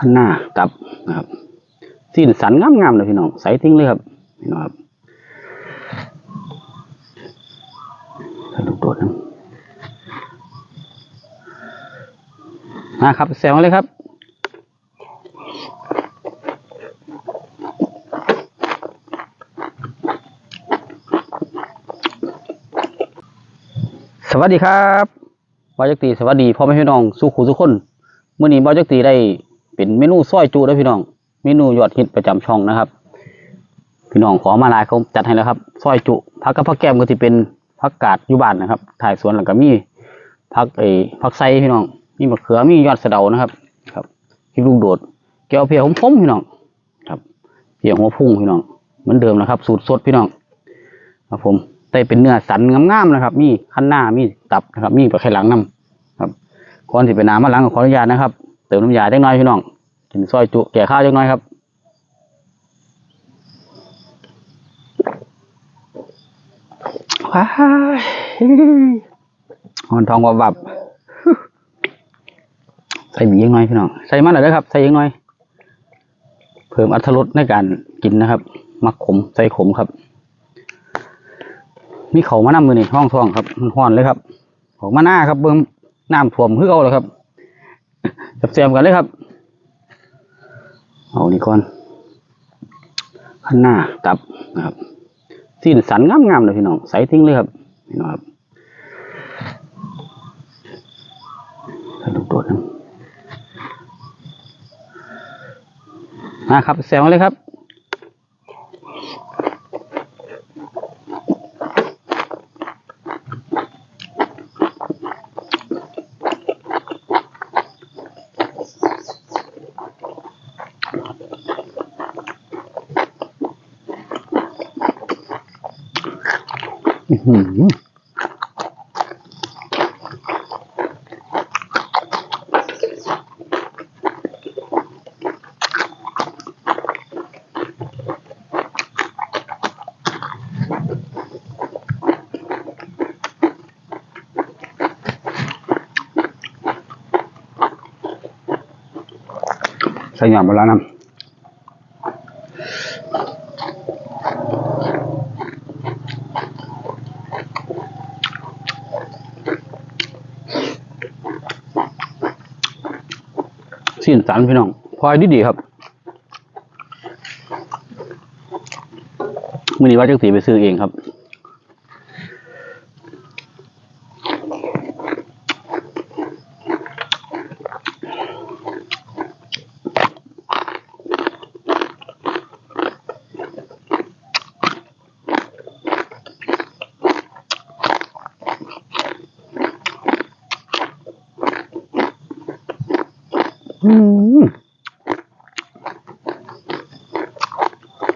ข้างหน้าตับนะครับสิ้นสันงามๆเลยพี่น้องใสทิ้งเลยครับพี่น้องครับถูกโดดนะนะครับแซวเลยครับสวัสดีครับบอยจักตีสวัสดีพ่อแม่พี่น้อง สู้ขู่ทุกคนเมื่อนี้บอยจักตีได้ เป็นเมนูซอยจูแล้วพี่น้อง เมนูยอดฮิตประจำช่องนะครับ พี่น้องขอมาลายเขาจัดให้แล้วครับซอยจุผักกับผักแก้มก็ที่เป็นผักกาดยู่บ้านนะครับ ถ่ายสวนแล้วก็มีผักไอ้ผักไซพี่น้องมีมะเขือมียอดสะเดานะครับ ครับพี่ลูกโดด แก้วเพียผมๆพี่น้องครับเพียหัวพุ่งพี่น้องเหมือนเดิมนะครับ สูตรสดพี่น้อง ครับผมได้เป็นเนื้อสันงามๆนะครับ มีขั้นหน้ามีตับนะครับ มีปลาไข่หลังน้ำครับก่อนที่ไปน้ำมาหลังก็ขออนุญาตนะครับ เติมน้ำยาเล็กน้อยพี่น้อง กินซอยจุแก่ข้าวเล็กน้อยครับว้ายหอนทองวับวับใส่บียังน้อยพี่น้องใส่มันหน่อยนะครับ ใส่ยังน้อย เพิ่มอรรถรสในการกินนะครับ มักขมใส่ขมครับ มีเขามานำมือนี่ห้องท้องครับมันห้อนเลยครับออกมาหน้าครับเบิ่งน้ำท่วมคือเอาเลยครับเสียมๆกันเลยครับ เอานี่ก่อนข้างหน้าตับนะครับสีสันงามๆเลยพี่น้องใส่ทิ้งเลยครับพี่น้องครับใส่ลูกโดดนะนะครับแซวเลยครับ อื้อหือใส่หยาบมาแล้วนะสิ้นสันพี่น้องควายดีดีครับมื่อนี้ว่าจักสีไปซื้อเองครับ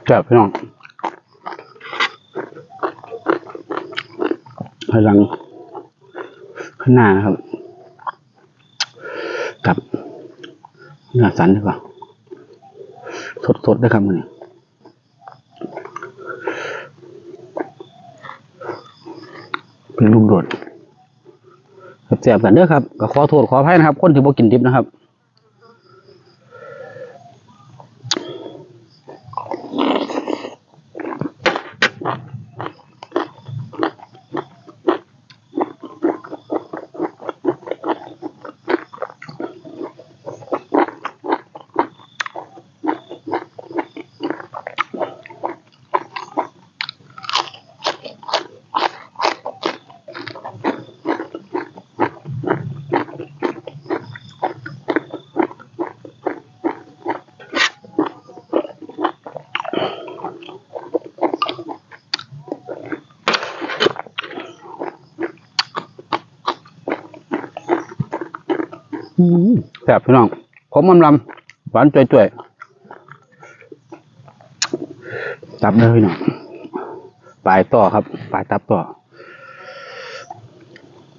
แซ่บพี่น้องพลังข้างหน้านะครับ กับเนื้อสันดีกว่าสดๆด้วยครับมันนี้เป็นลูกโดดแซ่บกันเด้อครับก็ขอโทษขออภัยนะครับ คนที่บ่กินดิบนะครับ แซ่บพี่น้องผมมันลำหวานจ่วยๆตับเลยพี่น้องปลายต่อครับ ปลายตับต่อ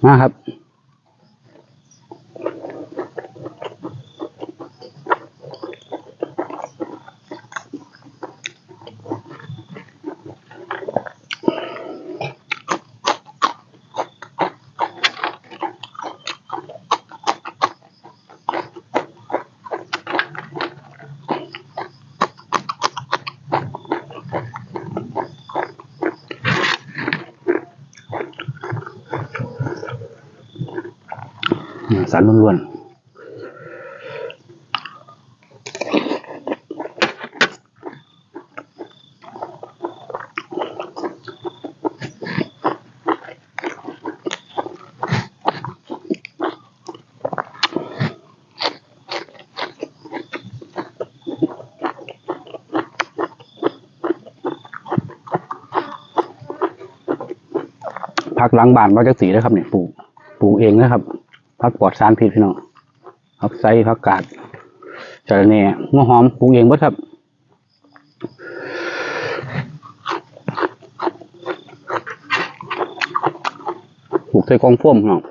มาครับ เนื้อสันล้วนพักหล้างบานว่าจักสีนะครับเนี่ยปลูกปลูกเองนะครับ พักปลอดสารพิษพี่น้องผักไซพักกาดจระเน่หัวหอมปลูกเองบ่ครับปลูกใส่กองโฟ้มพี่น้อง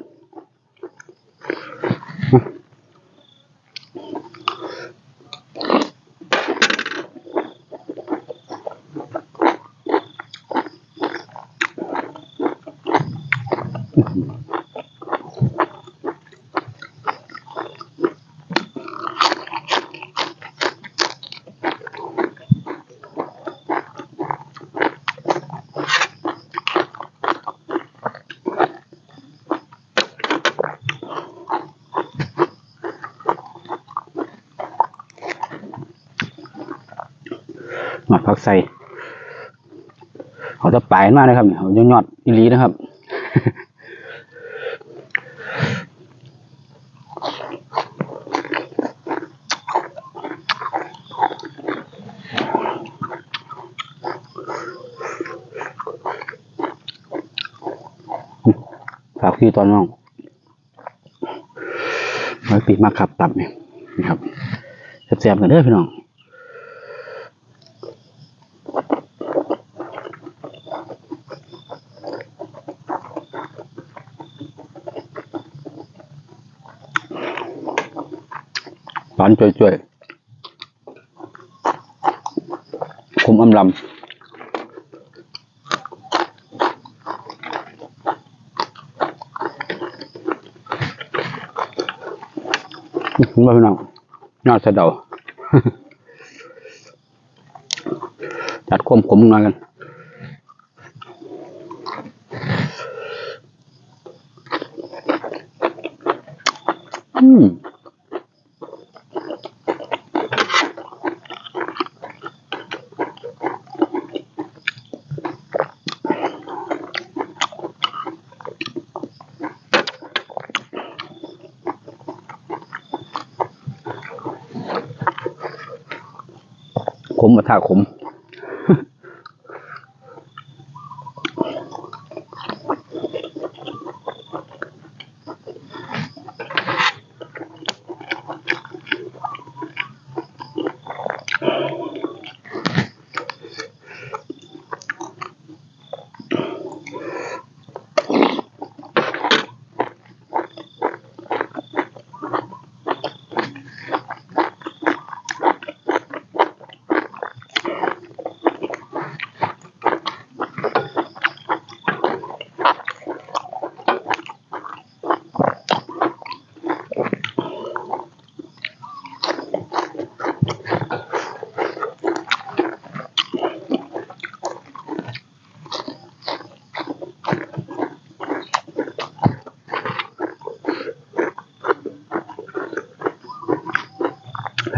อดพักใส่เขาจะปลายมากนะครับเขาจะยอดอีลีนะครับฝากพี่ตอนน้องไว้ปีมาขับตับเนี่ยนะครับแซ่บๆกันเด้อพี่น้องานจ่วยๆคมอำลำว่าพี่น้องยอดสะเดาจัดควมขมหน่อยกัน มมาท่าขม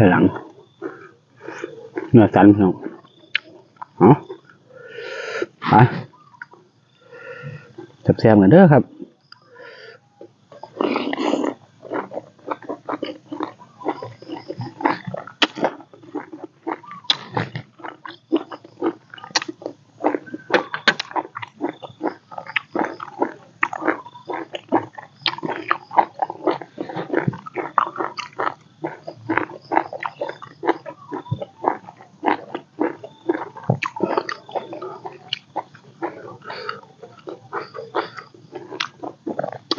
ภายหลังเนื้อสันพี่น้องเอาไปแซ่บๆกันเด้อครับ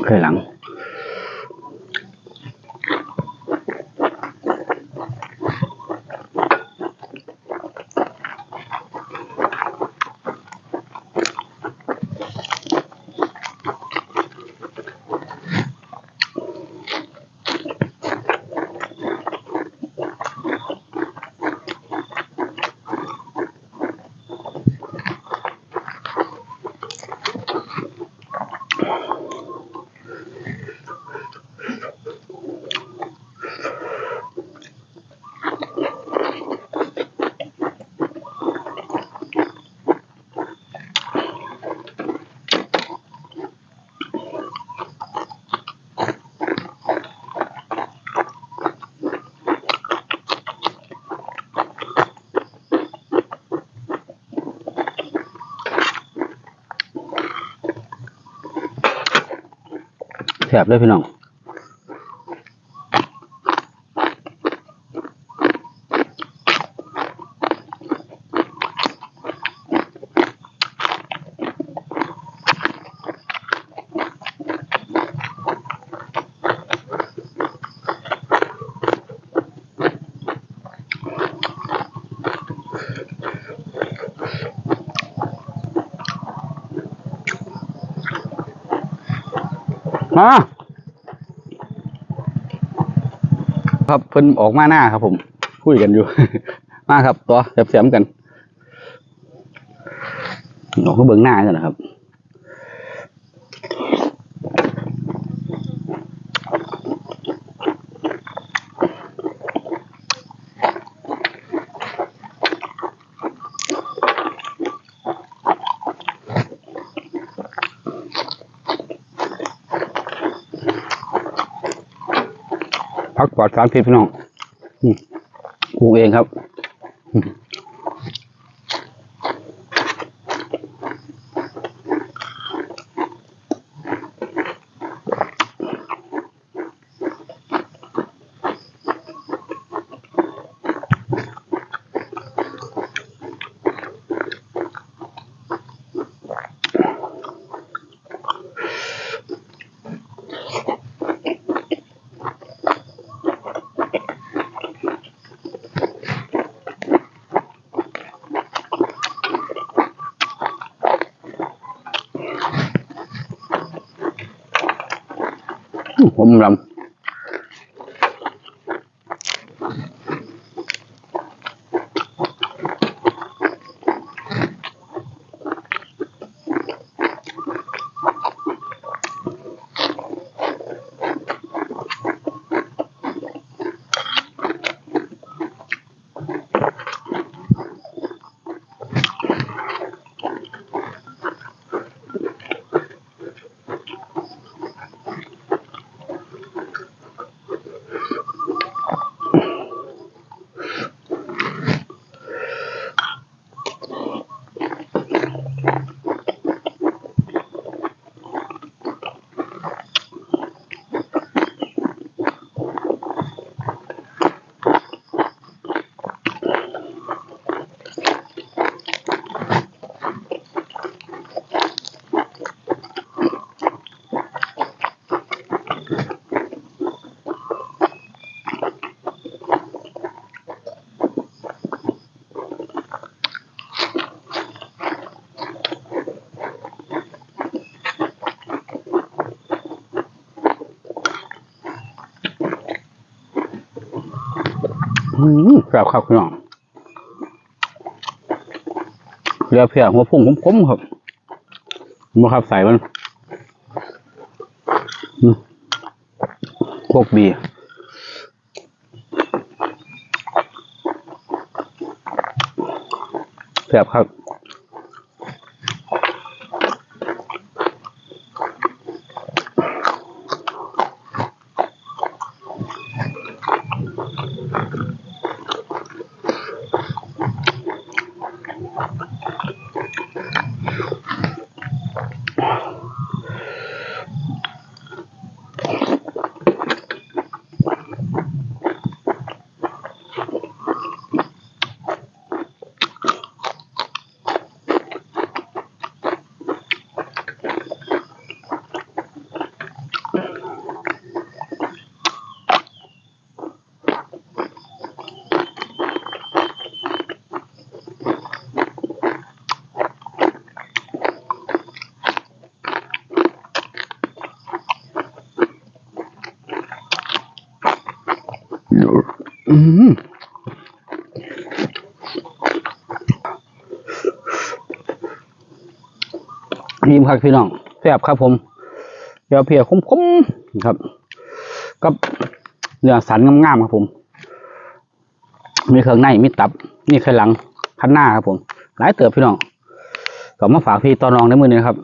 ภา แถบเลยพี่น้อง มาครับเพิ่นออกมาหน้าครับ ผมคุยกันอยู่ มาครับ ตัวแสมๆกันออกมาเบิ่งหน้ากันนะครับ พัก ปลอดสารพิษพี่น้องปลูกเองครับ ผมลำ แบบข้าวพี่น้องเรือเพียหัวพุ่งคมๆครับมาครับใส่มันพวกบีแบบครับ นี่ครับพี่น้องแซ่บครับ ผมเดี๋ยวเพียคมๆครับกับเนื้อสันงามๆครับผม มีเครื่องในมีตับ นี่ไข่หลังคันหน้าครับผม หลายเติบพี่น้องก็มาฝากพี่ตอนรองในมือนี้ครับ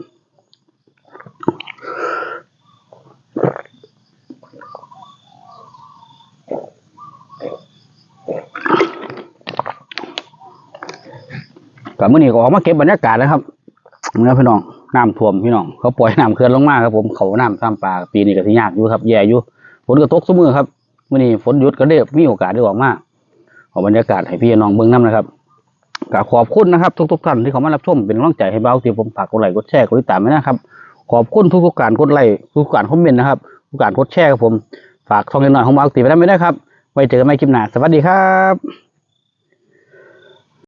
กับมื่อนี้ก็ออกมาเก็บบรรยากาศนะครับเนี่นะพี่น้อง น้ำท่วมพี่น้องเขาปล่อยน้ำเขื่อนลงมาครับผมเขาน้ำซ้ำปลาปีนี้ก็สิยากอยู่ครับแย่อยู่ฝนก็ตกซุมือครับมื้อนี้ฝนหยุดก็ได้มีโอกาสได้ออกมาเอาบรรยากาศให้พี่น้องเบิ่งนํนะครับก็ขอบคุณนะครับ ทุกๆท่านที่เขามารับชมเป็นกำลังใจให้เบาที่ผมฝากกดไลค์กดแชร์กดติดตามไว้นะครับ ขอบคุณทุกๆการกดไลค์ทุกๆการคอมเมนต์นะครับทุกการกดแชร์ครับผมฝากช่องเล็กน้อยของเบาตีไปได้ไหมนะครับไว้เจอกันใหม่คลิปหน้าสวัสดีครับ